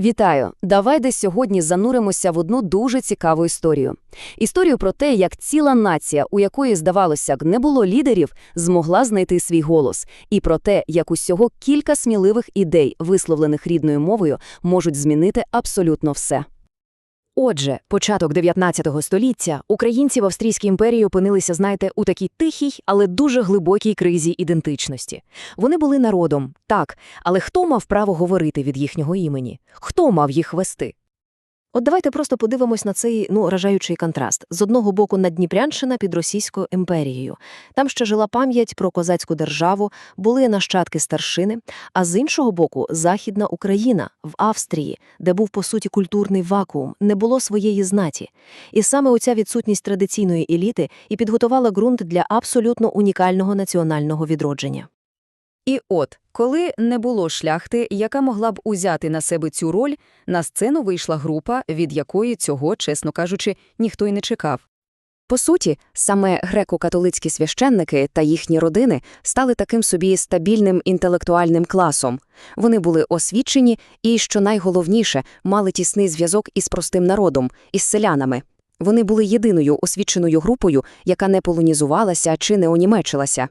Вітаю! Давайте сьогодні зануримося в одну дуже цікаву історію. Історію про те, як ціла нація, у якої, здавалося не було лідерів, змогла знайти свій голос, і про те, як усього кілька сміливих ідей, висловлених рідною мовою, можуть змінити абсолютно все. Отже, початок 19 століття українці в Австрійській імперії опинилися, знаєте, у такій тихій, але дуже глибокій кризі ідентичності. Вони були народом, так, але хто мав право говорити від їхнього імені? Хто мав їх вести? От давайте просто подивимось на цей ну вражаючий контраст. З одного боку Надніпрянщина під Російською імперією. Там ще жила пам'ять про козацьку державу, були нащадки старшини, а з іншого боку Західна Україна в Австрії, де був по суті культурний вакуум, не було своєї знаті. І саме оця відсутність традиційної еліти і підготувала ґрунт для абсолютно унікального національного відродження. І от, коли не було шляхти, яка могла б узяти на себе цю роль, на сцену вийшла група, від якої цього, чесно кажучи, ніхто й не чекав. По суті, саме греко-католицькі священники та їхні родини стали таким собі стабільним інтелектуальним класом. Вони були освічені і, що найголовніше, мали тісний зв'язок із простим народом, із селянами. Вони були єдиною освіченою групою, яка не полонізувалася чи не онімечилася.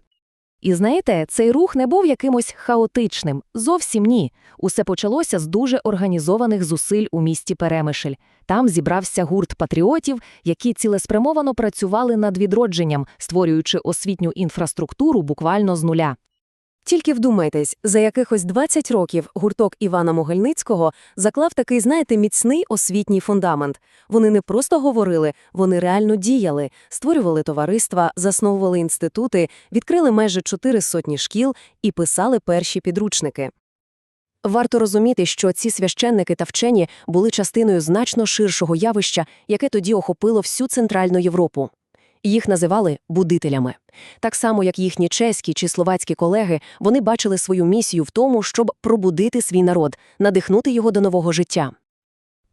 І знаєте, цей рух не був якимось хаотичним. Зовсім ні. Усе почалося з дуже організованих зусиль у місті Перемишль. Там зібрався гурт патріотів, які цілеспрямовано працювали над відродженням, створюючи освітню інфраструктуру буквально з нуля. Тільки вдумайтесь, за якихось 20 років гурток Івана Могильницького заклав такий, знаєте, міцний освітній фундамент. Вони не просто говорили, вони реально діяли, створювали товариства, засновували інститути, відкрили майже чотири сотні шкіл і писали перші підручники. Варто розуміти, що ці священники та вчені були частиною значно ширшого явища, яке тоді охопило всю Центральну Європу. Їх називали будителями. Так само, як їхні чеські чи словацькі колеги, вони бачили свою місію в тому, щоб пробудити свій народ, надихнути його до нового життя.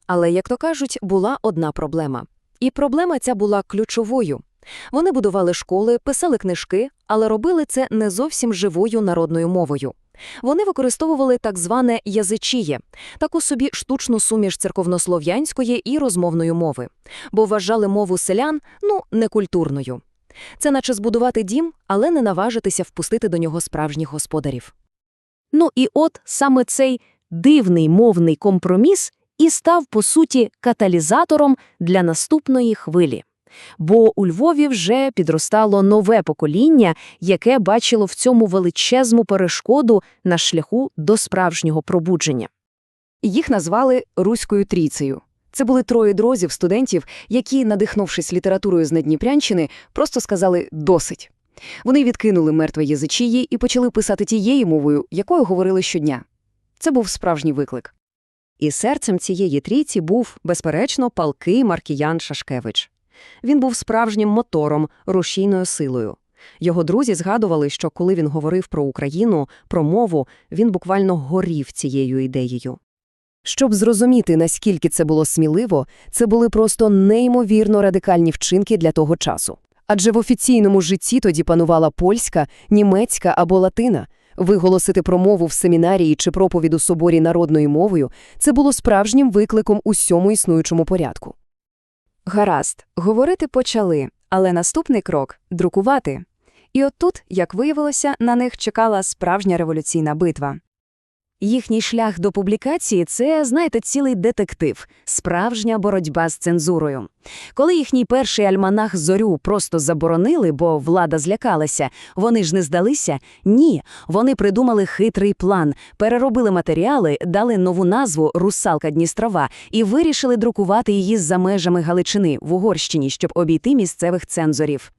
Але, як то кажуть, була одна проблема. І проблема ця була ключовою. Вони будували школи, писали книжки, але робили це не зовсім живою народною мовою. Вони використовували так зване язичіє, таку собі штучну суміш церковнослов'янської і розмовної мови, бо вважали мову селян ну некультурною. Це наче збудувати дім, але не наважитися впустити до нього справжніх господарів. Ну і от саме цей дивний мовний компроміс і став, по суті, каталізатором для наступної хвилі. Бо у Львові вже підростало нове покоління, яке бачило в цьому величезну перешкоду на шляху до справжнього пробудження. Їх назвали Руською трійцею. Це були троє друзів, студентів, які, надихнувшись літературою з Надніпрянщини, просто сказали «досить». Вони відкинули мертве язичії і почали писати тією мовою, якою говорили щодня. Це був справжній виклик. І серцем цієї трійці був, безперечно, палкий Маркіян Шашкевич. Він був справжнім мотором, рушійною силою. Його друзі згадували, що коли він говорив про Україну, про мову, він буквально горів цією ідеєю. Щоб зрозуміти, наскільки це було сміливо, це були просто неймовірно радикальні вчинки для того часу. Адже в офіційному житті тоді панувала польська, німецька або латина. Виголосити промову в семінарії чи проповідь у соборі народною мовою – це було справжнім викликом усьому існуючому порядку. Гаразд, говорити почали, але наступний крок – друкувати. І от тут, як виявилося, на них чекала справжня революційна битва. Їхній шлях до публікації – це, знаєте, цілий детектив, справжня боротьба з цензурою. Коли їхній перший альманах «Зорю» просто заборонили, бо влада злякалася, вони ж не здалися? Ні, вони придумали хитрий план, переробили матеріали, дали нову назву «Русалка Дністрова» і вирішили друкувати її за межами Галичини в Угорщині, щоб обійти місцевих цензорів.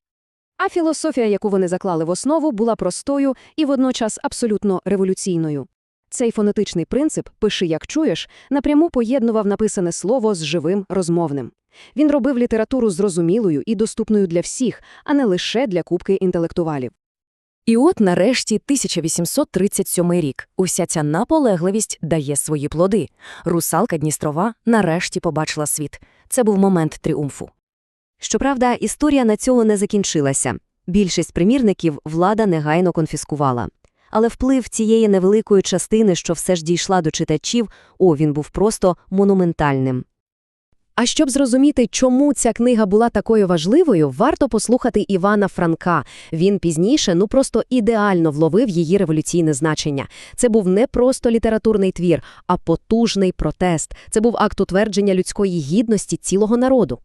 А філософія, яку вони заклали в основу, була простою і водночас абсолютно революційною. Цей фонетичний принцип «пиши, як чуєш» напряму поєднував написане слово з живим розмовним. Він робив літературу зрозумілою і доступною для всіх, а не лише для кубки інтелектуалів. І от нарешті 1837 рік. Уся ця наполегливість дає свої плоди. Русалка Дністрова нарешті побачила світ. Це був момент тріумфу. Щоправда, історія на цьому не закінчилася. Більшість примірників влада негайно конфіскувала. Але вплив цієї невеликої частини, що все ж дійшла до читачів, о, він був просто монументальним. А щоб зрозуміти, чому ця книга була такою важливою, варто послухати Івана Франка. Він пізніше ну просто ідеально вловив її революційне значення. Це був не просто літературний твір, а потужний протест. Це був акт утвердження людської гідності цілого народу.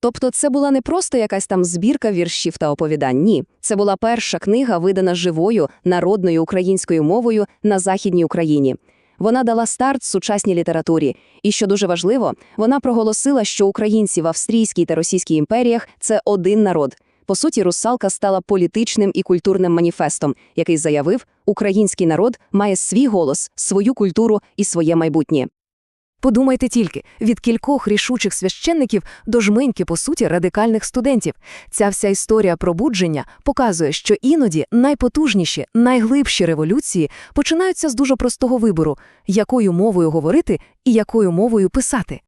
Тобто це була не просто якась там збірка віршів та оповідань, ні. Це була перша книга, видана живою, народною українською мовою на Західній Україні. Вона дала старт сучасній літературі. І, що дуже важливо, вона проголосила, що українці в Австрійській та Російській імперіях – це один народ. По суті, «Русалка» стала політичним і культурним маніфестом, який заявив, український народ має свій голос, свою культуру і своє майбутнє. Подумайте тільки, від кількох рішучих священників до жменьки, по суті, радикальних студентів. Ця вся історія пробудження показує, що іноді найпотужніші, найглибші революції починаються з дуже простого вибору – якою мовою говорити і якою мовою писати.